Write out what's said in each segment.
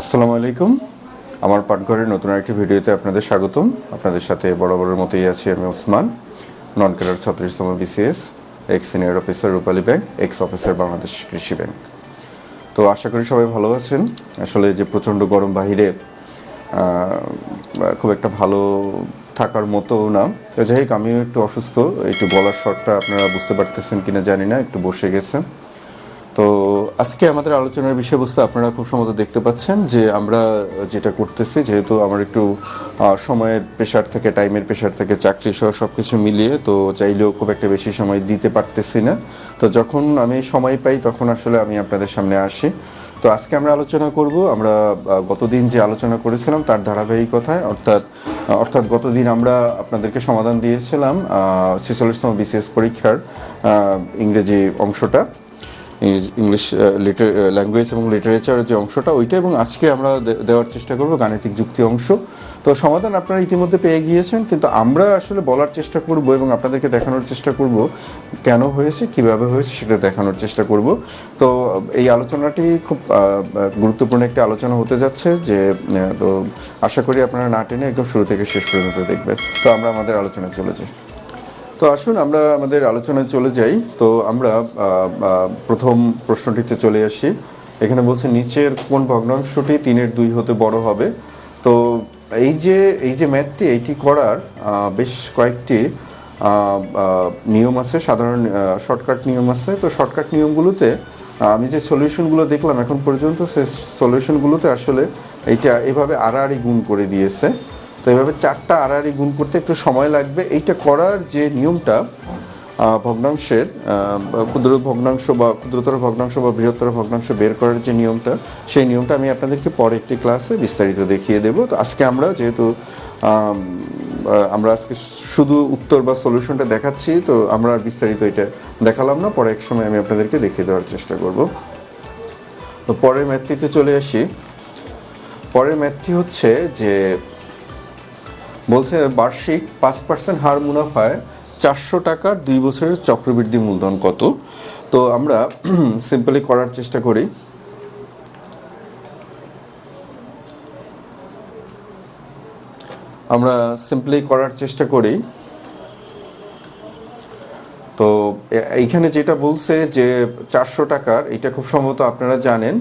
আসসালামু আলাইকুম। আমার পাঠঘরের নতুন একটি ভিডিওতে আপনাদের স্বাগতম। আপনাদের সাথে বড় বড়ের মতোই আছি আমি Osman non cadre ছত্রিশতম BCS, ex senior officer Rupali bank, ex officer Bangladesh Krishi bank. তো আশা করি সবাই ভালো আছেন। আসলে যে প্রচণ্ড গরম বাহিরে খুব একটা ভালো থাকার মতো না। তো যাই হোক, আমিও একটু অসুস্থ। একটু গলার শটটা আপনারা বুঝতে পারতেছেন কিনা জানি না, একটু বসে গেছে। তো আজকে আমাদের আলোচনার বিষয়বস্তু আপনারা খুব সম্ভবত দেখতে পাচ্ছেন যে আমরা যেটা করতেছি, যেহেতু আমার একটু সময়ের প্রেশার থেকে টাইমের প্রেশার থেকে চাকরি সহ সব কিছু মিলিয়ে, তো চাইলেও খুব একটা বেশি সময় দিতে পারতেছি না। তো যখন আমি সময় পাই, তখন আসলে আমি আপনাদের সামনে আসি। তো আজকে আমরা আলোচনা করব, আমরা গতদিন যে আলোচনা করেছিলাম, তার ধারাবাহিকতায়, অর্থাৎ অর্থাৎ গতদিন আমরা আপনাদেরকে সমাধান দিয়েছিলাম ছেচল্লিশতম বিসিএস পরীক্ষার ইংরেজি অংশটা। ইংলিশ- ল্যাঙ্গুয়েজ এবং লিটারেচারের যে অংশটা, ওইটা এবং আজকে আমরা দেওয়ার চেষ্টা করব গাণিতিক যুক্তি অংশ। তো সমাধান আপনারা ইতিমধ্যে পেয়ে গিয়েছেন, কিন্তু আমরা আসলে বলার চেষ্টা করব এবং আপনাদেরকে দেখানোর চেষ্টা করব কেন হয়েছে, কীভাবে হয়েছে সেটা দেখানোর চেষ্টা করব। তো এই আলোচনাটি খুব গুরুত্বপূর্ণ একটি আলোচনা হতে যাচ্ছে যে তো আশা করি আপনারা না টেনে একদম শুরু থেকে শেষ পর্যন্ত দেখবেন। তো আমরা আমাদের আলোচনায় চলে যাই। তো আসুন, আমরা আমাদের আলোচনায় চলে যাই। তো আমরা প্রথম প্রশ্নটিতে চলে আসি। এখানে বলছে, নিচের কোন ভগ্নাংশটি তিনের দুই হতে বড় হবে? তো এই যে এই যে ম্যাথটি, এইটি করার বেশ কয়েকটি নিয়ম আছে। সাধারণ শর্টকাট নিয়ম আছে। তো শর্টকাট নিয়মগুলোতে আমি যে সলিউশনগুলো দেখলাম এখন পর্যন্ত, সে সলিউশনগুলোতে আসলে এইটা এভাবে আড়াআড়ি গুণ করে দিয়েছে। তো এভাবে চারটা আড়াআড়ি গুণ করতে একটু সময় লাগবে। এইটা করার যে নিয়মটা ভগ্নাংশের ক্ষুদ্র ভগ্নাংশ বা ক্ষুদ্রতর ভগ্নাংশ বা বৃহত্তর ভগ্নাংশ বের করার যে নিয়মটা, সেই নিয়মটা আমি আপনাদেরকে পরে একটি ক্লাসে বিস্তারিত দেখিয়ে দেব। তো আজকে আমরা যেহেতু আমরা আজকে শুধু উত্তর বা সলিউশনটা দেখাচ্ছি, তো আমরা আর বিস্তারিত এটা দেখালাম না। পরে এক সময় আমি আপনাদেরকে দেখিয়ে দেওয়ার চেষ্টা করব। তো পরের ম্যাথটিতে চলে আসি। পরের ম্যাথটি হচ্ছে যে বলছে, বার্ষিক পাঁচ পার্সেন্ট হার মুনাফায় চারশো টাকার দুই বছরের চক্রবৃদ্ধি মূলধন কত? তো আমরা সিম্পলি করার চেষ্টা করি। আমরা সিম্পলি করার চেষ্টা করি। তো এইখানে যেটা বলছে যে চারশো টাকার এটা খুব সম্ভবত আপনারা জানেন।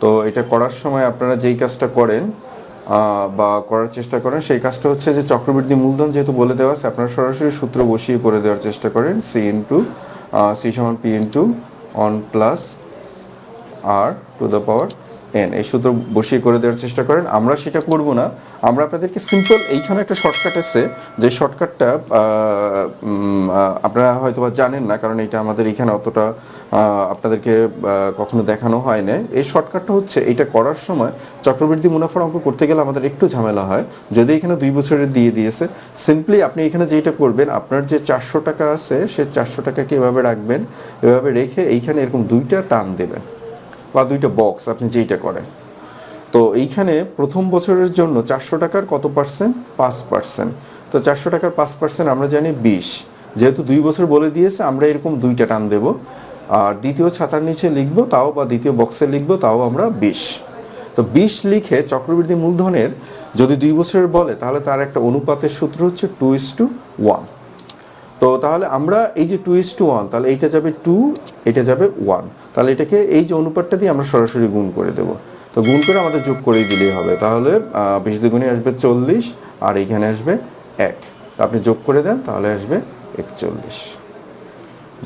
তো এটা করার সময় আপনারা যেই কাজটা করেন বা করার চেষ্টা করেন। সেই কাজটা হচ্ছে যে চক্রবৃদ্ধি মূলধন যেহেতু বলে দেওয়া আছে, আপনারা সরাসরি সূত্র বসিয়ে করে দেওয়ার চেষ্টা করেন। সি ইন্টু সি সমান P to one plus R to the power N, এই সূত্র বসিয়ে করে দেওয়ার চেষ্টা করেন। আমরা সেটা করব না। আমরা আপনাদেরকে সিম্পল এইখানে একটা শর্টকাট আছে যে শর্টকাটটা আপনারা হয়তো বা জানেন না, কারণ এটা আমাদের এখানে অতটা আপনাদেরকে কখনো দেখানো হয় না এই শর্টকাটটা হচ্ছে, এটা করার সময় চক্রবৃদ্ধি মুনাফার অঙ্ক করতে গেলে আমাদের একটু ঝামেলা হয়। যদি এখানে দুই বছরের দিয়ে দিয়েছে সিম্পলি আপনি এখানে যেটা করবেন, আপনার যে চারশো টাকা আছে, সে চারশো টাকাকে এভাবে রাখবেন, এভাবে রেখে এইখানে এরকম দুইটা টান দেবেন। বা দুইটা বক্স আপনি যেইটা করেন। তো এইখানে প্রথম বছরের জন্য চারশো টাকার কত পার্সেন্ট পাঁচ পার্সেন্ট তো চারশো টাকার পাঁচ পার্সেন্ট আমরা জানি বিশ। যেহেতু দুই বছর বলে দিয়েছে, আমরা এরকম দুইটা টান দেব। আর দ্বিতীয় ছাতার নিচে লিখব তাও বা দ্বিতীয় বক্সে লিখব তাও আমরা বিশ। তো বিশ লিখে চক্রবৃদ্ধি মূলধনের যদি দুই বছরের বলে, তাহলে তার একটা অনুপাতের সূত্র হচ্ছে টু ইস টু ওয়ান তো তাহলে আমরা এই যে টু ইস টু ওয়ান তাহলে এইটা যাবে টু এটা যাবে ওয়ান তাহলে এটাকে এই যে অনুপাতটা দিয়ে আমরা সরাসরি গুণ করে দেবো। তো গুণ করে আমাদের যোগ করেই দিলেই হবে। তাহলে বিশ দুগুণে আসবে চল্লিশ, আর এইখানে আসবে এক। আপনি যোগ করে দেন, তাহলে আসবে একচল্লিশ।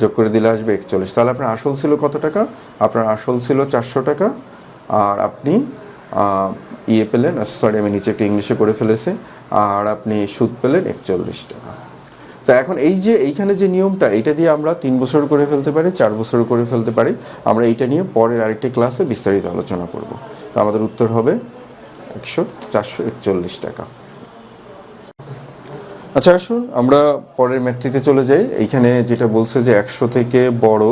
যোগ করে দিলে আসবে একচল্লিশ। তাহলে আপনার আসল ছিল কত টাকা? আপনার আসল ছিল চারশো টাকা। আর আপনি ইয়ে পেলেন সরি আমি নিচে একটু ইংলিশে করে ফেলেছি। আর আপনি সুদ পেলেন একচল্লিশ টাকা। তো এখন এই যে এইখানে যে নিয়মটা এটা দিয়ে আমরা তিন বছর করে ফেলতে পারি, চার বছর করে ফেলতে পারি, আমরা এইটা নিয়ে পরের আরেকটি ক্লাসে বিস্তারিত আলোচনা করব। তা আমাদের উত্তর হবে একশো চারশো একচল্লিশ টাকা। আচ্ছা আসুন আমরা পরের ম্যাট্রিতে চলে যাই। এইখানে যেটা বলছে যে একশো থেকে বড়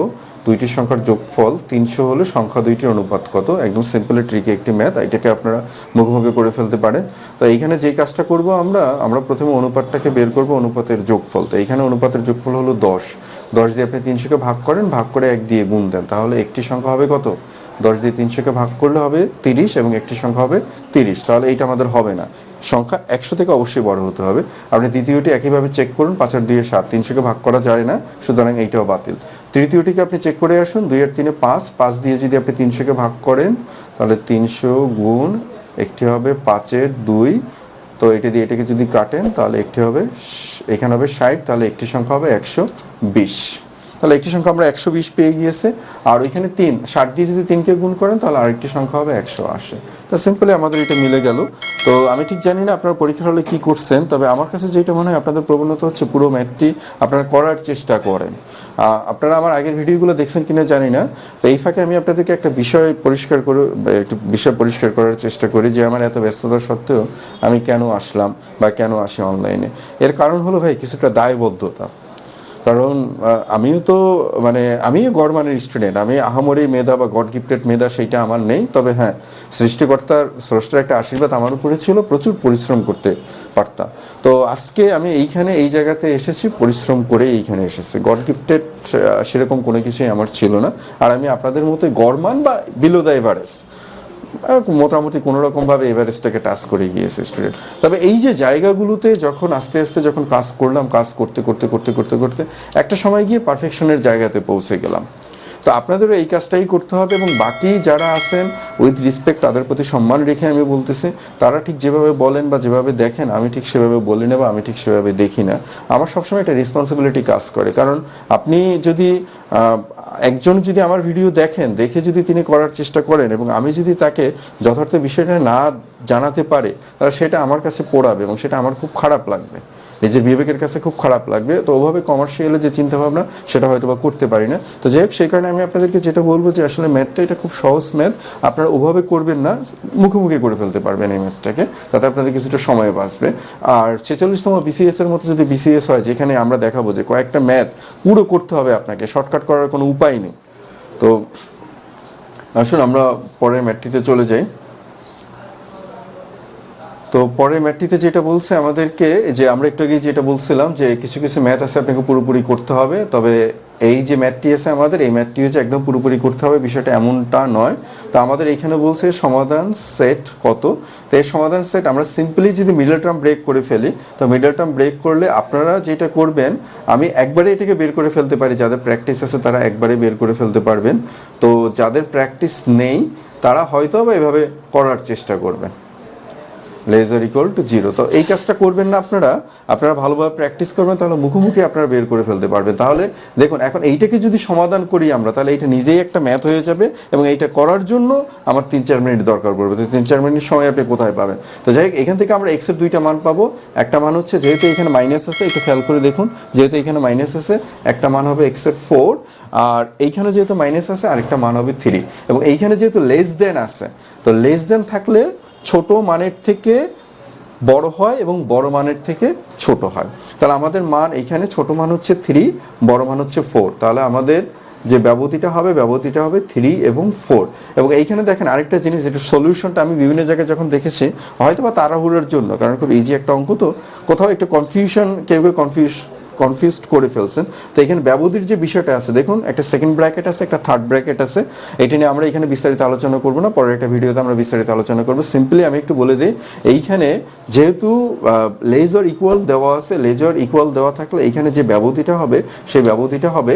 দুইটি সংখ্যার যোগফল তিনশো হলে সংখ্যা দুইটির অনুপাত কত? একদম সিম্পলি ট্রিকে একটি ম্যাথ এটাকে আপনারা মুখোমুখি করে ফেলতে পারেন। তো এইখানে যেই কাজটা করব আমরা আমরা প্রথমে অনুপাতটাকে বের করব অনুপাতের যোগফল। তো এইখানে অনুপাতের যোগফল হলো দশ। দশ দিয়ে আপনি তিনশোকে ভাগ করেন, ভাগ করে এক দিয়ে গুণ দেন। তাহলে একটি সংখ্যা হবে কত? দশ দিয়ে তিনশোকে ভাগ করলে হবে তিরিশ এবং একটি সংখ্যা হবে তিরিশ। তাহলে এইটা আমাদের হবে না। সংখ্যা একশো থেকে অবশ্যই বড় হতে হবে। আপনি দ্বিতীয়টি একইভাবে চেক করুন পাঁচের দুইয়ে সাত। তিনশোকে ভাগ করা যায় না, সুতরাং এইটাও বাতিল। তৃতীয়টিকে আপনি চেক করে আসুন, দুই আর তিনে পাঁচ পাঁচ দিয়ে যদি আপনি তিনশোকে ভাগ করেন, তাহলে তিনশো গুণ একটি হবে পাঁচের দুই। তো এটা দিয়ে এটাকে যদি কাটেন, তাহলে একটি হবে এখানে হবে ষাট, তাহলে একটি সংখ্যা হবে একশো বিশ। তাহলে একটি সংখ্যা আমরা একশো বিশ পেয়ে গিয়েছে। আর ওইখানে তিন, ষাট দিয়ে যদি তিনকে গুণ করেন, তাহলে আরেকটি সংখ্যা হবে একশো আশি। তা সিম্পলি আমাদের এটা মিলে গেল। তো আমি ঠিক জানি না আপনারা পরীক্ষার হলে কী করছেন, তবে আমার কাছে যেটা মনে হয় আপনাদের প্রবণতা হচ্ছে পুরো ম্যাথটি আপনারা করার চেষ্টা করেন। আপনারা আমার আগের ভিডিওগুলো দেখছেন কিনা জানি না। তো এই ফাঁকে আমি আপনাদেরকে একটা বিষয় পরিষ্কার করে, একটু বিষয় পরিষ্কার করার চেষ্টা করি যে আমার এত ব্যস্ততা সত্ত্বেও আমি কেন আসলাম বা কেন আসি অনলাইনে এর কারণ হলো ভাই, কিছুটা দায়বদ্ধতা। কারণ আমিও তো মানে আমিও গড়মানের স্টুডেন্ট আমি আহামরি মেধা বা গড গিফটেড মেধা সেইটা আমার নেই। তবে হ্যাঁ সৃষ্টিকর্তার স্রষ্টার একটা আশীর্বাদ আমার উপরে ছিল প্রচুর পরিশ্রম করতে পারতাম। তো আজকে আমি এইখানে এই জায়গাতে এসেছি পরিশ্রম করে এইখানে এসেছি। গড গিফটেড সেরকম কোনো কিছুই আমার ছিল না। আর আমি আপনাদের মতো গড়মান বা বিলো দ্য এভারেজ আহ, মোটামুটি কোনো রকমভাবে এভারেস্টটাকে টাচ করে গিয়েছে স্টুডেন্ট তবে এই যে জায়গাগুলোতে যখন আস্তে আস্তে যখন কাজ করলাম, কাজ করতে করতে করতে করতে করতে, একটা সময় গিয়ে পারফেকশনের জায়গাতে পৌঁছে গেলাম। তো আপনাদেরও এই কাজটাই করতে হবে এবং বাকি যারা আছেন উইথ রিসপেক্ট তাদের প্রতি সম্মান রেখে আমি বলতেছি, তারা ঠিক যেভাবে বলেন বা যেভাবে দেখেন, আমি ঠিক সেভাবে বলি না বা আমি ঠিক সেভাবে দেখি না। আমার সবসময় একটা রেসপন্সিবিলিটি কাজ করে। কারণ আপনি যদি একজন যদি আমার ভিডিও দেখেন, দেখে যদি তিনি করার চেষ্টা করেন এবং আমি যদি তাকে যথার্থ বিষয়টা না জানাতে পারে, তাহলে সেটা আমার কাছে পড়াবে এবং সেটা আমার খুব খারাপ লাগবে। নিজের বিবেকের কাছে খুব খারাপ লাগবে। তো ওভাবে কমার্শিয়ালে যে চিন্তা ভাবনা সেটা হয়তো বা করতে পারি না। তো যাই হোক, সেই কারণে আমি আপনাদেরকে যেটা বলব যে আসলে ম্যাথটা এটা খুব সহজ ম্যাথ আপনারা ওভাবে করবেন না, মুখোমুখি করে ফেলতে পারবেন এই ম্যাথটাকে তাতে আপনাদের কিছুটা সময় বাঁচবে। আর ছেচল্লিশতম বিসিএস এর মতো যদি বিসিএস হয়, যেখানে আমরা দেখাবো যে কয়েকটা ম্যাথ পুরো করতে হবে আপনাকে শর্টকাট করার কোনো উপায় নেই। তো আসুন, আমরা পরের ম্যাথটিতে চলে যাই। তো পরের ম্যাটটিতে যেটা বলছে আমাদেরকে, যে আমরা একটু আগে যেটা বলছিলাম যে কিছু কিছু ম্যাথ আছে আপনাকে পুরোপুরি করতে হবে, তবে এই যে ম্যাথটি আছে আমাদের, এই ম্যাথটি হচ্ছে একদম পুরোপুরি করতে হবে, বিষয়টা এমনটা নয়। তো আমাদের এখানে বলছে সমাধান সেট কত? তো এই সমাধান সেট আমরা সিম্পলি যদি মিডল টার্ম ব্রেক করে ফেলি, তো মিডল টার্ম ব্রেক করলে আপনারা যেটা করবেন, আমি একবারে এটাকে বের করে ফেলতে পারি, যাদের প্র্যাকটিস আছে তারা একবারে বের করে ফেলতে পারবেন। তো যাদের প্র্যাকটিস নেই, তারা হয়তো বা এভাবে করার চেষ্টা করবেন। লেজার ইকুয়াল টু জিরো তো এই কাজটা করবেন না আপনারা। আপনারা ভালোভাবে প্র্যাকটিস করবেন, তাহলে মুখোমুখি আপনারা বের করে ফেলতে পারবেন। তাহলে দেখুন, এখন এইটাকে যদি সমাধান করি আমরা, তাহলে এইটা নিজেই একটা ম্যাথ হয়ে যাবে এবং এইটা করার জন্য আমার তিন চার মিনিট দরকার পড়বে। তো তিন চার মিনিট সময় আপনি কোথায় পাবেন? তো যাই হোক, এখান থেকে আমরা এক্সের দুইটা মান পাবো। একটা মান হচ্ছে, যেহেতু এখানে মাইনাস আছে একটু খেয়াল করে দেখুন, যেহেতু এখানে মাইনাস আছে, একটা মান হবে এক্সের ফোর আর এইখানে যেহেতু মাইনাস আছে, আরেকটা মান হবে থ্রি এবং এইখানে যেহেতু লেস দেন আছে, তো লেস দেন থাকলে ছোট মানের থেকে বড় হয় এবং বড় মানের থেকে ছোট হয়। তাহলে আমাদের মান এখানে ছোট মান হচ্ছে থ্রি বড় মান হচ্ছে ফোর তাহলে আমাদের যে ব্যবধিটা হবে ব্যবধিটা হবে থ্রি এবং ফোর এবং এইখানে দেখেন আরেকটা জিনিস যেটা সলিউশনটা আমি বিভিন্ন জায়গায় যখন দেখেছি হয়তো বা তাড়াহুড়োর জন্য, কারণ খুব ইজি একটা অঙ্ক তো, কোথাও একটু কনফিউশন কেউ কেউ কনফিউজ কনফিউজড করে ফেলছেন। তো এখানে ব্যবধির যে বিষয়টা আছে, দেখুন, একটা সেকেন্ড ব্র্যাকেট আছে, একটা থার্ড ব্র্যাকেট আছে। এটা নিয়ে আমরা এখানে বিস্তারিত আলোচনা করব না, পরের একটা ভিডিওতে আমরা বিস্তারিত আলোচনা করব। সিম্পলি আমি একটু বলে দিই, এইখানে যেহেতু লেজার ইকুয়াল দেওয়া আছে লেজার ইকুয়াল দেওয়া থাকলে এইখানে যে ব্যবধিটা হবে, সেই ব্যবধিটা হবে,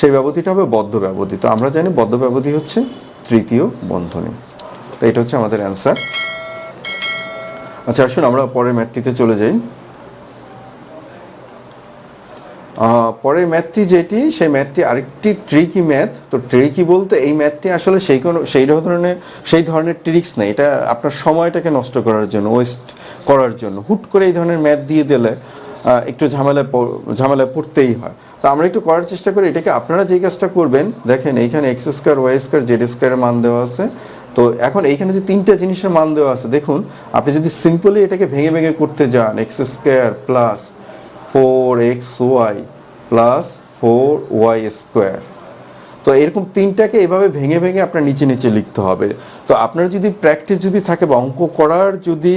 সেই ব্যবধিটা হবে বদ্ধ ব্যবধি। তো আমরা জানি বদ্ধ ব্যবধি হচ্ছে তৃতীয় বন্ধনী। তো এটা হচ্ছে আমাদের অ্যান্সার আচ্ছা আসুন আমরা পরের ম্যাথটিতে চলে যাই। পরের ম্যাথটি যেটি, সেই ম্যাথটি আরেকটি ট্রিকি ম্যাথ। তো ট্রিকি বলতে এই ম্যাথটি আসলে সেই কোনো, সেই ধরনের সেই ধরনের ট্রিক্স নেই। এটা আপনার সময়টাকে নষ্ট করার জন্য ওয়েস্ট করার জন্য। হুট করে এই ধরনের ম্যাথ দিয়ে দিলে একটু ঝামেলা ঝামেলায় পড়তেই হয়। তো আমরা একটু করার চেষ্টা করি। এটাকে আপনারা যেই কাজটা করবেন, দেখেন এইখানে X square Y square Z স্কোয়ারের মান দেওয়া আছে। তো এখন এইখানে যে তিনটা জিনিসের মান দেওয়া আছে, দেখুন, আপনি যদি সিম্পলি এটাকে ভেঙে ভেঙে করতে যান X square plus four X Y plus four Y square তো এরকম তিনটাকে এভাবে ভেঙে ভেঙে আপনার নিচে নিচে লিখতে হবে। তো আপনার যদি প্র্যাকটিস যদি থাকে বা অঙ্ক করার যদি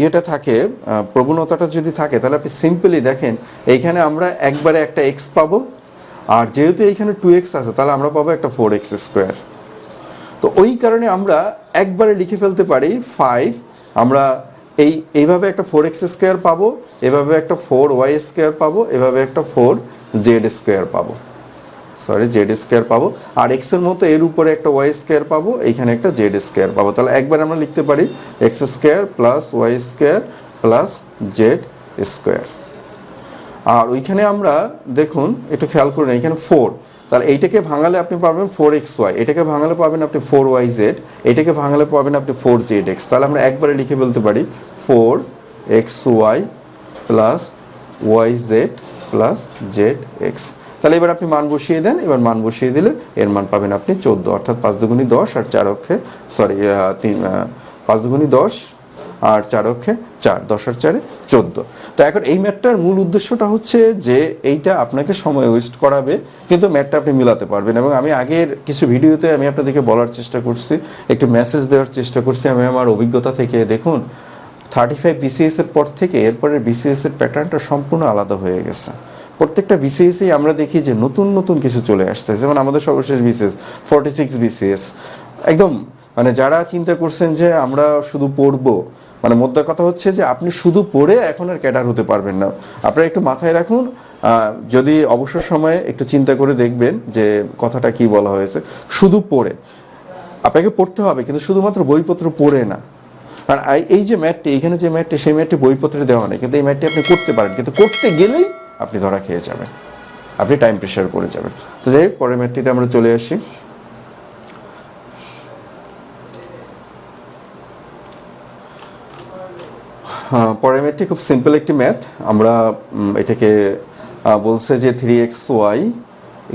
ইয়েটা থাকে প্রবণতাটা যদি থাকে, তাহলে আপনি সিম্পলি দেখেন, এইখানে আমরা একবারে একটা এক্স পাবো, আর যেহেতু এইখানে টু এক্স আছে, তাহলে আমরা পাবো একটা ফোর এক্স স্কোয়ার তো ওই কারণে আমরা একবারে লিখে ফেলতে পারি ফাইভ আমরা এই, এইভাবে একটা ফোর এক্স স্কোয়ার পাবো, এভাবে একটা ফোর ওয়াই স্কোয়ার পাবো, এভাবে একটা ফোর জেড স্কোয়ার পাবো। সরি জেড স্কোয়ার পাবো। আর এক্সের মতো এর উপরে একটা ওয়াই স্কোয়ার পাবো এইখানে একটা জেড স্কোয়ার পাবো। তাহলে একবার আমরা লিখতে পারি X square plus Y square plus Z square আর ওইখানে আমরা, দেখুন, একটু খেয়াল করুন, এখানে ফোর তাহলে এইটাকে ভাঙালে আপনি পাবেন ফোর এক্স ওয়াই এটাকে ভাঙালে পাবেন আপনি ফোর ওয়াই জেড এটাকে ভাঙালে পাবেন আপনি ফোর জেড এক্স তাহলে আমরা একবারে লিখে বলতে পারি four X Y plus Y Z plus Z X তাহলে এবার আপনি মান বসিয়ে দেন, এবার মান বসিয়ে দিলে এর মান পাবেন আপনি চোদ্দ, অর্থাৎ পাঁচ দুগুণি দশ আর চার অক্ষে সরি তিন পাঁচ দুগুণি দশ আর চার অক্ষে চার, দশ আর চারে চোদ্দ। তো এখন এই ম্যাটটার মূল উদ্দেশ্যটা হচ্ছে যে এইটা আপনাকে সময় ওয়েস্ট করাবে, কিন্তু ম্যাটটা আপনি মিলাতে পারবেন। এবং আমি আগের কিছু ভিডিওতে আমি আপনাদেরকে বলার চেষ্টা করছি, একটু মেসেজ দেওয়ার চেষ্টা করছি। আমি আমার অভিজ্ঞতা থেকে দেখুন থার্টি ফাইভ বিসিএস এর পর থেকে এরপরে বিসিএস এর প্যাটার্নটা সম্পূর্ণ আলাদা হয়ে গেছে। প্রত্যেকটা বিসিএসই আমরা দেখি যে নতুন নতুন কিছু চলে আসছে যেমন আমাদের সর্বশেষ বিসিএস ফর্টি সিক্স বিসিএস একদম মানে যারা চিন্তা করছেন যে আমরা শুধু পড়ব মানে মোদ্দা কথা হচ্ছে যে আপনি শুধু পড়ে এখন আর ক্যাডার হতে পারবেন না। আপনারা একটু মাথায় রাখুন যদি অবসর সময়ে একটু চিন্তা করে দেখবেন যে কথাটা কি বলা হয়েছে, শুধু পড়ে। আপনাকে পড়তে হবে, কিন্তু শুধুমাত্র বইপত্র পড়ে না। আর এই- যে ম্যাটটি, এখানে যে ম্যাটটি, সেই ম্যাটটি বইপত্রে দেওয়া নেই, কিন্তু এই ম্যাটটি আপনি করতে পারেন। কিন্তু করতে গেলেই আপনি ধরা খেয়ে যাবেন। আপনি টাইম প্রেশার পড়ে যাবেন। তো যাই পরের ম্যাটটিতে আমরা চলে আসি। পরের ম্যাথটি খুব সিম্পল একটি ম্যাথ। আমরা এটাকে বলছে যে three X Y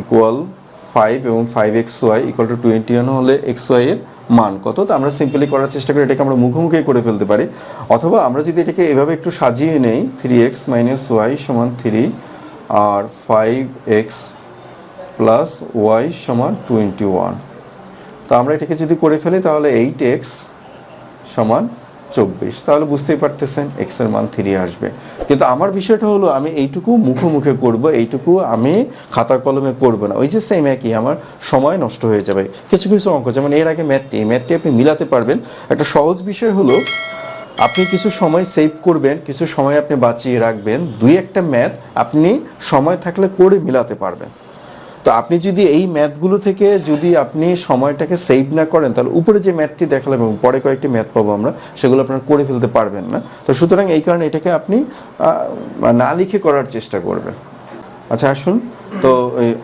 equal five এবং five X Y equal to twenty one হলে এক্স ওয়াই এর মান কত? তো আমরা সিম্পলি করার চেষ্টা করি এটাকে আমরা মুখোমুখি করে ফেলতে পারি। অথবা আমরা যদি এটাকে এভাবে একটু সাজিয়ে নেই থ্রি এক্স মাইনাস ওয়াই সমান থ্রি আর ফাইভ এক্স প্লাস ওয়াই সমান টোয়েন্টি ওয়ান তো আমরা এটাকে যদি করে ফেলি, তাহলে এইট এক্স সমান চব্বিশ, তাহলে বুঝতেই পারতেছেন এক্সের মান থ্রি আসবে। কিন্তু আমার বিষয়টা হলো, আমি এইটুকু মুখে মুখে করব, এইটুকু আমি খাতা কলমে করব না। ওই যে সেম একই, আমার সময় নষ্ট হয়ে যাবে। কিছু কিছু অঙ্ক, যেমন এর আগে ম্যাথটি ম্যাথটি আপনি মিলাতে পারবেন। একটা সহজ বিষয় হলো, আপনি কিছু সময় সেভ করবেন, কিছু সময় আপনি বাঁচিয়ে রাখবেন। দুই একটা ম্যাথ আপনি সময় থাকলে করে মিলাতে পারবেন। তো আপনি যদি এই ম্যাথগুলো থেকে যদি আপনি সময়টাকে সেভ না করেন, তাহলে উপরে যে ম্যাথটি দেখালাম এবং পরে কয়েকটি ম্যাথ পাবো আমরা, সেগুলো আপনারা করে ফেলতে পারবেন না। তো সুতরাং এই কারণে এটাকে আপনি না লিখে করার চেষ্টা করবেন। আচ্ছা আসুন। তো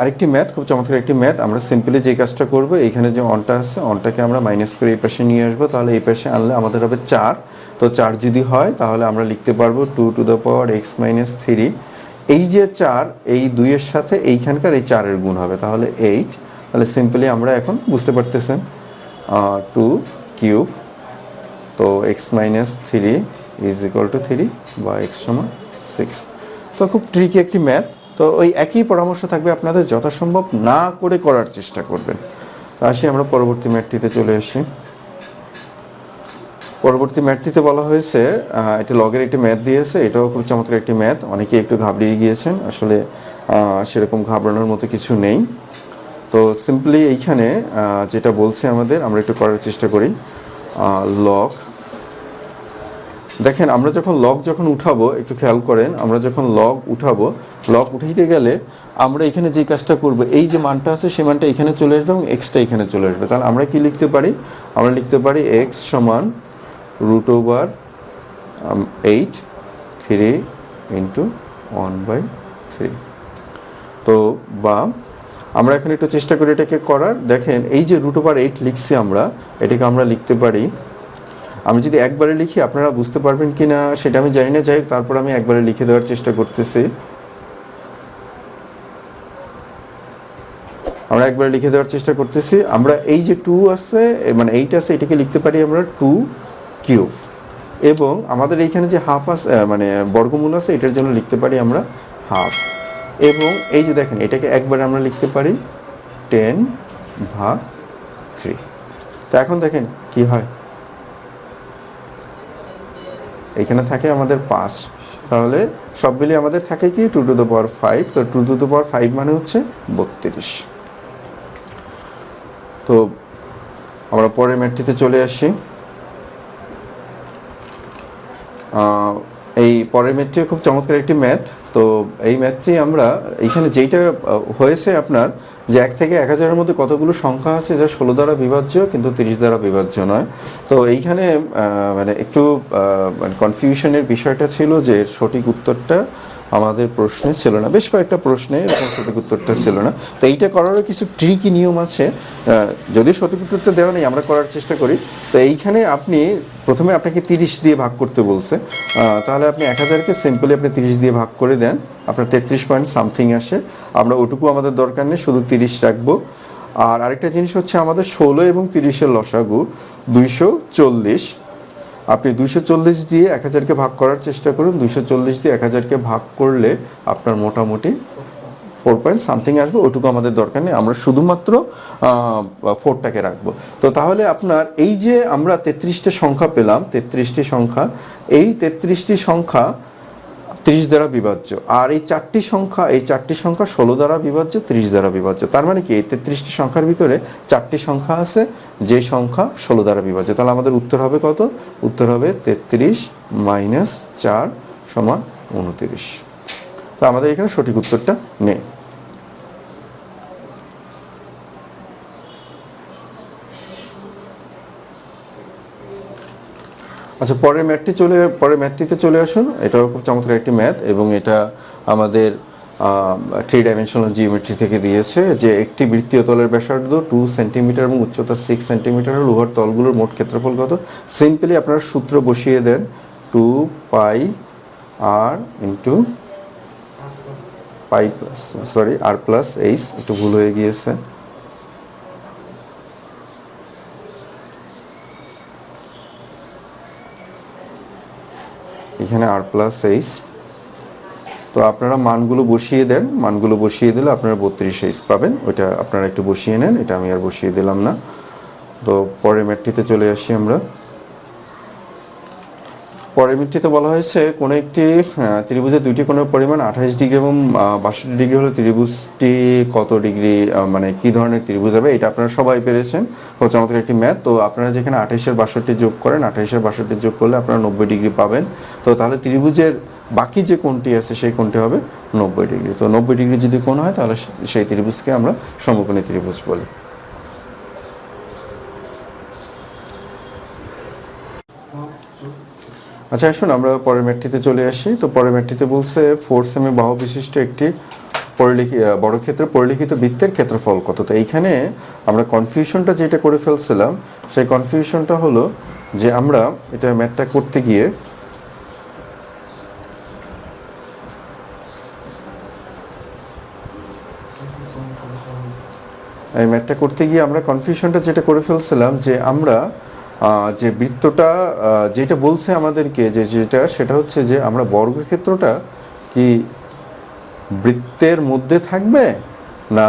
আরেকটি ম্যাথ, খুব চমৎকার একটি ম্যাথ। আমরা সিম্পলি যে কাজটা করব, এইখানে যে অনটা আছে অনটাকে আমরা মাইনাস করে এই পাশে নিয়ে আসব, তাহলে এই পাশে আনলে আমাদের হবে চার। তো চার যদি হয়, তাহলে আমরা লিখতে পারব two to the power X minus three এই যে চার, এই দুইয়ের সাথে এইখানকার এই চারের গুণ হবে। তাহলে এইট তাহলে সিম্পলি আমরা এখন বুঝতে পারতেছেন টু কিউব তো X minus three is equal to three বা এক্স সমান সিক্স তো খুব ট্রিকি একটি ম্যাথ তো ওই একই পরামর্শ থাকবে আপনাদের যথাসম্ভব না করে করার চেষ্টা করবেন। আসি আমরা পরবর্তী ম্যাথটিতে চলে আসি। পরবর্তী ম্যাথটিতে বলা হয়েছে এটি লগের একটি ম্যাথ দিয়েছে, এটাও খুব চমৎকার একটি ম্যাথ। অনেকে একটু ঘাবড়িয়ে গিয়েছেন, আসলে সেরকম ঘাবড়ানোর মতো কিছু নেই। তো সিম্পলি এইখানে যেটা বলছে আমাদের, আমরা একটু করার চেষ্টা করি। লগ দেখেন, আমরা যখন লগ যখন উঠাবো, একটু খেয়াল করেন, আমরা যখন লগ উঠাবো লগ উঠাইতে গেলে আমরা এখানে যে কাজটা করব, এই যে মানটা আছে, সেই মানটা এখানে চলে আসবে এবং এক্সটা এখানে চলে আসবে। তাহলে আমরা কি লিখতে পারি? আমরা লিখতে পারি এক্স সমান root over eight three into one by three তো, বা, আমরা এখন একটু চেষ্টা করি এটাকে করার। দেখেন, এই যে রুট ওভার এইট লিখছি আমরা, এটাকে আমরা লিখতে পারি। আমি যদি একবারে লিখি, আপনারা বুঝতে পারবেন কি না সেটা আমি জানি না। যাই তারপর আমি একবারে লিখে দেওয়ার চেষ্টা করতেছি। আমরা একবারে লিখে দেওয়ার চেষ্টা করতেছি। আমরা এই যে টু আছে মানে এইট আছে, এটাকে লিখতে পারি আমরা টু কিউব। এবং আমাদের এইখানে যে হাফ আছে মানে বর্গমূল আছে, এটার জন্য লিখতে পারি আমরা হাফ। এবং এই যে দেখেন, এটাকে একবারে আমরা লিখতে পারি টেন ভাগ থ্রি। তো এখন দেখেন, কি হয়? এখানে থাকে আমাদের পাঁচ। তাহলে সব মিলিয়ে আমাদের থাকে কি? Two to the power five তো two to the power five মানে হচ্ছে বত্রিশ। তো আমরা পরের ম্যাটটিতে চলে আসি। এই পরের ম্যাথটি খুব চমৎকার একটি ম্যাথ তো এই ম্যাথটি আমরা এইখানে যেইটা হয়েছে আপনার যে এক থেকে এক হাজারের মধ্যে কতগুলো সংখ্যা আছে যা ষোলো দ্বারা বিভাজ্য কিন্তু তিরিশ দ্বারা বিভাজ্য নয়। তো এইখানে মানে একটু মানে কনফিউশনের বিষয়টা ছিল যে সঠিক উত্তরটা আমাদের প্রশ্নে ছিল না। বেশ কয়েকটা প্রশ্নে সঠিক উত্তরটা ছিল না। তো এইটা করারও কিছু ট্রিকি নিয়ম আছে। যদিও সঠিক উত্তরটা দেওয়া নেই, আমরা করার চেষ্টা করি। তো এইখানে আপনি প্রথমে আপনাকে তিরিশ দিয়ে ভাগ করতে বলছে। তাহলে আপনি এক হাজারকে সিম্পলি আপনি তিরিশ দিয়ে ভাগ করে দেন। আপনার তেত্রিশ পয়েন্ট সামথিং আসে। আমরা ওটুকু আমাদের দরকার নেই, শুধু তিরিশ রাখব। আর আরেকটা জিনিস হচ্ছে আমাদের ষোলো এবং তিরিশের লসাগু দুইশো চল্লিশ। আপনি দুইশো চল্লিশ দিয়ে এক হাজারকে ভাগ করার চেষ্টা করুন। দুইশো চল্লিশ দিয়ে এক হাজারকে ভাগ করলে আপনার মোটামুটি ফোর পয়েন্ট সামথিং আসবে। ওটুকু আমাদের দরকার নেই। আমরা শুধুমাত্র ফোরটাকে রাখব। তো তাহলে আপনার এই যে আমরা তেত্রিশটি সংখ্যা পেলাম, তেত্রিশটি সংখ্যা, এই তেত্রিশটি সংখ্যা ত্রিশ দ্বারা বিভাজ্য। আর এই চারটি সংখ্যা, এই চারটি সংখ্যা ষোলো দ্বারা বিভাজ্য, ত্রিশ দ্বারা বিভাজ্য। তার মানে কি? এই তেত্রিশটি সংখ্যার ভিতরে চারটি সংখ্যা আছে, যে সংখ্যা ষোলো দ্বারা বিভাজ্য। তাহলে আমাদের উত্তর হবে কত? উত্তর হবে তেত্রিশ মাইনাস চার সমান উনত্রিশ। তো আমাদের এখানে সঠিক উত্তরটা নেই। আচ্ছা পরের ম্যাথটি চলে, পরের ম্যাথটিতে চলে আসুন। এটাও খুব চমৎকার একটি ম্যাথ এবং এটা আমাদের থ্রি ডাইমেনশনাল জিওমেট্রি থেকে দিয়েছে যে একটি বৃত্তীয় তলের ব্যাসার্ধ টু সেন্টিমিটার এবং উচ্চতা সিক্স সেন্টিমিটার হল তলগুলোর মোট ক্ষেত্রফল কত? সিম্পলি আপনারা সূত্র বসিয়ে দেন। Two pi R into pi sorry R plus H, একটু ভুল হয়ে গিয়েছে। এখানে আর প্লাস এইচ তো আপনারা মানগুলো বসিয়ে দেন। মানগুলো বসিয়ে দিলে আপনারা বত্রিশ এইচ পাবেন। ওইটা আপনারা একটু বসিয়ে নেন। এটা আমি আর বসিয়ে দিলাম না। তো পরের ম্যাটটিতে চলে আসি আমরা। পরের মিটটিতে বলা হয়েছে, কোনো একটি ত্রিভুজের দুইটি কোণের পরিমাণ আঠাশ ডিগ্রি এবং বাষট্টি ডিগ্রি হলে ত্রিভুজটি কত ডিগ্রি মানে কি ধরনের ত্রিভুজ হবে, এটা আপনারা সবাই পেরেছেন। চমৎকার একটি ম্যাথ। তো আপনারা যেখানে আঠাইশের বাষট্টি যোগ করেন আঠাইশের বাষট্টি যোগ করলে আপনারা নব্বই ডিগ্রি পাবেন। তো তাহলে ত্রিভুজের বাকি যে কোণটি আছে, সেই কোণটি হবে নব্বই ডিগ্রি। তো নব্বই ডিগ্রি যদি কোণ হয়, তাহলে সেই ত্রিভুজকে আমরা সমকোণী ত্রিভুজ বলি। আচ্ছা আসুন আমরা পরের ম্যাটটিতে চলে আসি। তো পরের ম্যাটটিতে বলছে ফোর সেমি বাহু বিশিষ্ট একটি পরিলিখি আহ, বর্গক্ষেত্রে পরিলিখিত বৃত্তের ক্ষেত্রফল কত? তো এইখানে আমরা কনফিউশনটা যেটা করে ফেলছিলাম সেই কনফিউশনটা হলো যে আমরা এটা ম্যাথটা করতে গিয়ে এই ম্যাথটা করতে গিয়ে আমরা কনফিউশনটা যেটা করে ফেলছিলাম যে আমরা যে বৃত্তটা যেটা বলছে আমাদেরকে যে যেটা, সেটা হচ্ছে যে আমরা বর্গক্ষেত্রটা কি বৃত্তের মধ্যে থাকবে না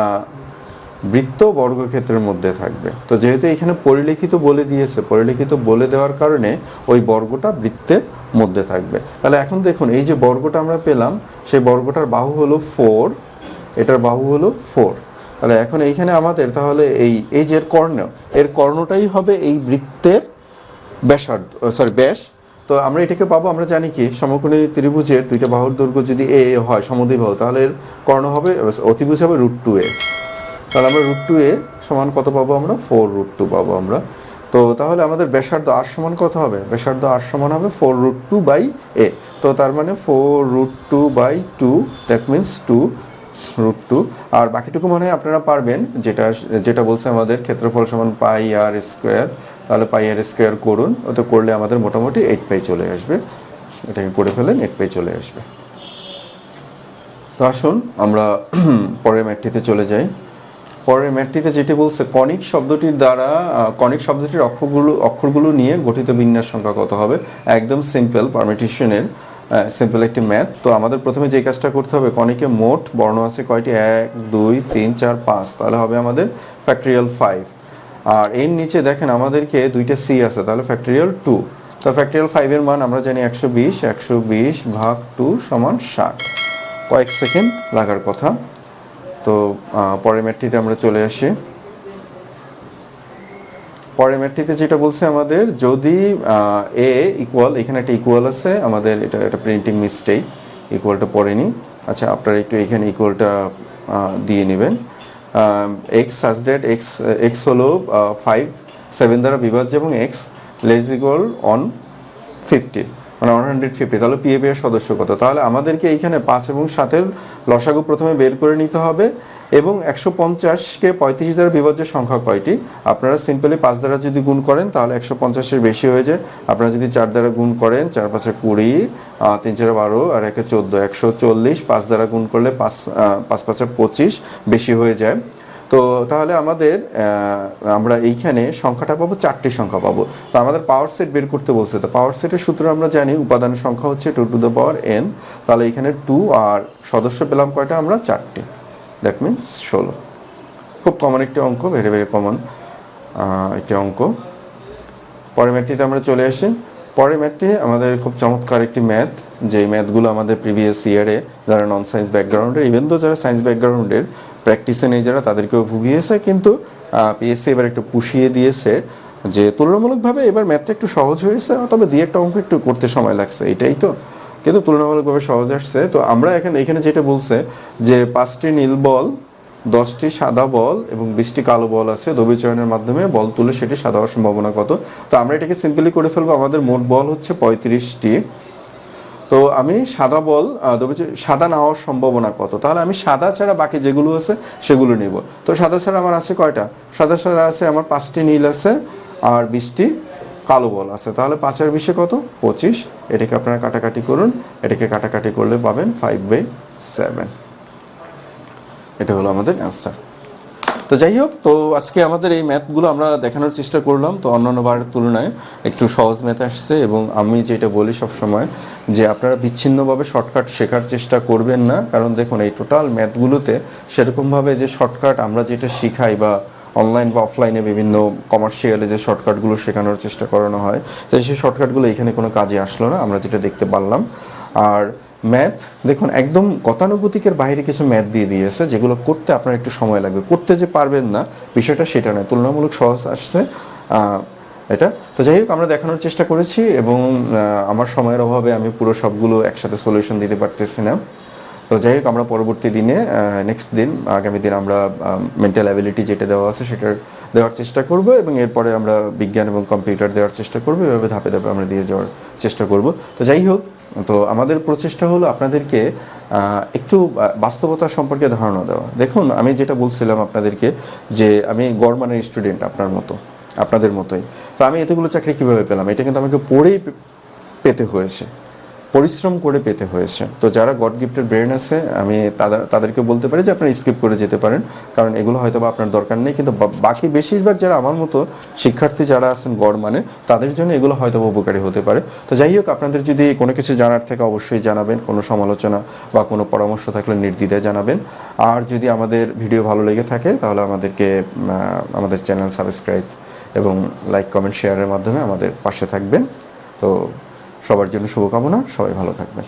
বৃত্ত বর্গক্ষেত্রের মধ্যে থাকবে? তো যেহেতু এখানে পরিলিখিত বলে দিয়েছে, পরিলিখিত বলে দেওয়ার কারণে ওই বর্গটা বৃত্তের মধ্যে থাকবে। তাহলে এখন দেখুন, এই যে বর্গটা আমরা পেলাম, সেই বর্গটার বাহু হলো ফোর এটার বাহু হলো ফোর তাহলে এখন এইখানে আমাদের তাহলে এই এই যে কর্ণ, এর কর্ণটাই হবে এই বৃত্তের ব্যাসার্ধ সরি ব্যাস। তো আমরা এটাকে পাবো, আমরা জানি কি, সমকোণী ত্রিভুজের দুইটা বাহুর দৈর্ঘ্য যদি এ হয় সমদ্বিবাহু তাহলে এর কর্ণ হবে অতিভুজ হবে রুট টু এ। তাহলে আমরা রুট টু এ সমান কত পাবো আমরা? ফোর রুট টু পাবো আমরা। তো তাহলে আমাদের ব্যাসার্ধ আর সমান কত হবে? ব্যাসার্ধ আর সমান হবে four root two by A তো তার মানে four root two by two that means two root two আর বাকিটুকু মনে হয় আপনারা পারবেন, যেটা যেটা বলছে আমাদের ক্ষেত্রফল সমান পাই আর স্কোয়ার তাহলে পাই আর স্কোয়ার করুন। ওটা করলে আমাদের মোটামুটি এইট পাই চলে আসবে। এটাকে করে ফেলেন এইট পাই চলে আসবে। তো আসুন, আমরা পরের ম্যাটটিতে চলে যাই। পরের ম্যাটটিতে যেটি বলছে, কনিক শব্দটির দ্বারা কনিক শব্দটির অক্ষরগুলো অক্ষরগুলো নিয়ে গঠিত বিন্যাস সংখ্যা কত হবে? একদম সিম্পল পারমিটেশনের সিম্পল একটি ম্যাথ তো আমাদের প্রথমে যে কাজটা করতে হবে, কনিকে মোট বর্ণ আছে কয়টি? এক, দুই, তিন, চার, পাঁচ। তাহলে হবে আমাদের ফ্যাক্টরিয়াল ফাইভ আর এর নিচে দেখেন আমাদেরকে দুইটা সি আছে, তাহলে ফ্যাক্টরিয়াল টু তো ফ্যাক্টরিয়াল ফাইভের মান আমরা জানি একশো বিশ একশো বিশ ভাগ টু সমান ষাট। কয়েক সেকেন্ড লাগার কথা। তো পরের ম্যাটটিতে আমরা চলে আসি। পরের ম্যাটটিতে যেটা বলছে আমাদের, যদি এ ইকুয়াল এখানে একটা ইকুয়াল আছে, আমাদের এটা একটা প্রিন্টিং মিস্টেক ইকুয়ালটা পড়েনি আচ্ছা আপনারা একটু এখানে ইকুয়ালটা দিয়ে নেবেন। X such that X X হলো ফাইভ সেভেন দ্বারা বিভাজ্য এবং X less equal one fifty মানে ওয়ান হান্ড্রেড ফিফটি তাহলে পিএপি এর সদস্য কত তাহলে আমাদেরকে এইখানে পাঁচ এবং সাতের লসাগু প্রথমে বের করে নিতে হবে। এবং একশো পঞ্চাশকে পঁয়ত্রিশ দ্বারা বিভাজ্য সংখ্যা কয়টি? আপনারা সিম্পলি পাঁচ দ্বারা যদি গুণ করেন, তাহলে একশো পঞ্চাশের বেশি হয়ে যায়। আপনারা যদি চার দ্বারা গুণ করেন, চার পাঁচে কুড়ি তিন চারে বারো, আর একে চোদ্দ, একশো চল্লিশ, পাঁচ দ্বারা গুণ করলে পাঁচ পাঁচ পাঁচে পঁচিশ বেশি হয়ে যায়। তো তাহলে আমাদের আমরা এইখানে সংখ্যাটা পাবো, চারটি সংখ্যা পাবো। তো আমাদের পাওয়ার সেট বের করতে বলছে। তো পাওয়ার সেটের সূত্র আমরা জানি উপাদানের সংখ্যা হচ্ছে two to the power N তাহলে এখানে টু আর সদস্য পেলাম কয়টা? আমরা চারটি। দ্যাট মিনস ষোলো। খুব কমন একটি অঙ্ক ভেরি ভেরি কমন একটি অঙ্ক। পরের ম্যাথটিতে আমরা চলে আসি। পরের ম্যাথটি আমাদের খুব চমৎকার একটি ম্যাথ যে ম্যাথগুলো আমাদের প্রিভিয়াস ইয়ারে যারা নন সায়েন্স ব্যাকগ্রাউন্ডের ইভেন তো যারা সায়েন্স ব্যাকগ্রাউন্ডের প্র্যাকটিসে নেই, যারা তাদেরকেও ভুগিয়েছে, কিন্তু পিএসসি এবার একটু পুষিয়ে দিয়েছে, যে তুলনামূলকভাবে এবার ম্যাথটা একটু সহজ হয়েছে, তবে দুই একটা অঙ্ক একটু করতে সময় লাগছে, এটাই তো। কিন্তু তুলনামূলকভাবে সহজ আসছে। তো আমরা এখানে এখানে যেটা বলছে যে পাঁচটি নীল বল, দশটি সাদা বল এবং বিশটি কালো বল আছে দবিচয়নের মাধ্যমে। বল তুলে সেটি সাদা হওয়ার সম্ভাবনা কত? তো আমরা এটাকে সিম্পলি করে ফেলব। আমাদের মোট বল হচ্ছে পঁয়ত্রিশটি। তো আমি সাদা বল সাদা না হওয়ার সম্ভাবনা কত? তাহলে আমি সাদা ছাড়া বাকি যেগুলো আছে সেগুলো নিব। তো সাদা ছাড়া আমার আছে কয়টা? সাদা ছাড়া আছে আমার পাঁচটি নীল আছে আর বিশটি কালো বল আছে। তাহলে পাঁচের বিশে কত? পঁচিশ। এটাকে আপনারা কাটাকাটি করুন। এটাকে কাটাকাটি করলে পাবেন ফাইভ বাই সেভেন এটা হলো আমাদের অ্যান্সার তো যাই হোক, তো আজকে আমাদের এই ম্যাথগুলো আমরা দেখানোর চেষ্টা করলাম। তো অন্যান্য বারের তুলনায় একটু সহজ ম্যাথ আসছে এবং আমি যেটা বলি সব সময় যে আপনারা বিচ্ছিন্নভাবে শর্টকাট শেখার চেষ্টা করবেন না। কারণ দেখুন, এই টোটাল ম্যাথগুলোতে সেরকমভাবে যে শর্টকাট আমরা যেটা শিখাই বা অনলাইন বা অফলাইনে বিভিন্ন কমার্শিয়ালে যে শর্টকাটগুলো শেখানোর চেষ্টা করানো হয়, তো সেই শর্টকাটগুলো এখানে কোনো কাজে আসলো না, আমরা যেটা দেখতে পারলাম। আর ম্যাথ দেখুন, একদম গতানুগতিকের বাইরে কিছু ম্যাথ দিয়ে দিয়েছে, যেগুলো করতে আপনার একটু সময় লাগবে। করতে যে পারবেন না, বিষয়টা সেটা নয়, তুলনামূলক সহজ আসছে এটা। তো যাই হোক, আমরা দেখানোর চেষ্টা করেছি এবং আমার সময়ের অভাবে আমি পুরো সবগুলো একসাথে সলিউশন দিতে পারতেছি না। তো যাই হোক, আমরা পরবর্তী দিনে নেক্সট দিন, আগামী দিন আমরা মেন্টাল অ্যাবিলিটি যেটা দেওয়া আছে সেটা দেওয়ার চেষ্টা করব এবং এরপরে আমরা বিজ্ঞান এবং কম্পিউটার দেওয়ার চেষ্টা করব। এভাবে ধাপে ধাপে আমরা দিয়ে যাওয়ার চেষ্টা করব। তো যাই হোক, তো আমাদের প্রচেষ্টা হলো আপনাদেরকে একটু বাস্তবতা সম্পর্কে ধারণা দেওয়া। দেখুন, আমি যেটা বলছিলাম আপনাদেরকে যে আমি গড়মানের স্টুডেন্ট আপনার মতো, আপনাদের মতোই। তো আমি এতগুলো চাকরি কীভাবে পেলাম? এটা কিন্তু আমাকে পড়েই পেতে হয়েছে। পরিশ্রম করে পেতে হয়েছে। তো যারা গড গিফটের ব্রেন আছে, আমি তাদের তাদেরকে বলতে পারি যে আপনারা স্কিপ করে যেতে পারেন, কারণ এগুলো হয়তো বা আপনার দরকার নেই, কিন্তু বাকি বেশিরভাগ যারা আমার মতো শিক্ষার্থী যারা আছেন গড় মানে তাদের জন্য এগুলো হয়তো বা উপকারী হতে পারে। তো যাই হোক, আপনাদের যদি কোনো কিছু জানার থেকে অবশ্যই জানাবেন, কোনো সমালোচনা বা কোনো পরামর্শ থাকলে নির্দ্বিধায় জানাবেন। আর যদি আমাদের ভিডিও ভালো লেগে থাকে, তাহলে আমাদেরকে আমাদের চ্যানেল সাবস্ক্রাইব এবং লাইক, কমেন্ট, শেয়ারের মাধ্যমে আমাদের পাশে থাকবেন। তো সবার জন্য শুভকামনা সবাই ভালো থাকবেন।